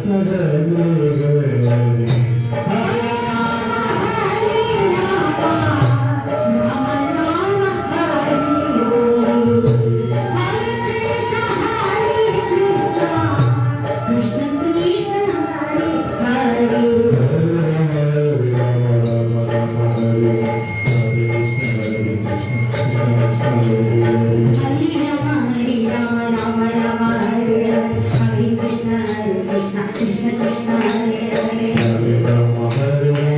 I'm not Jai Jai Jai Jai Jai Krishna Hare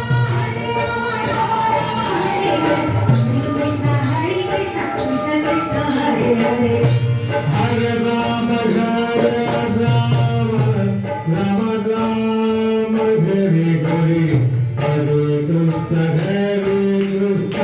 Krishna Hare Krishna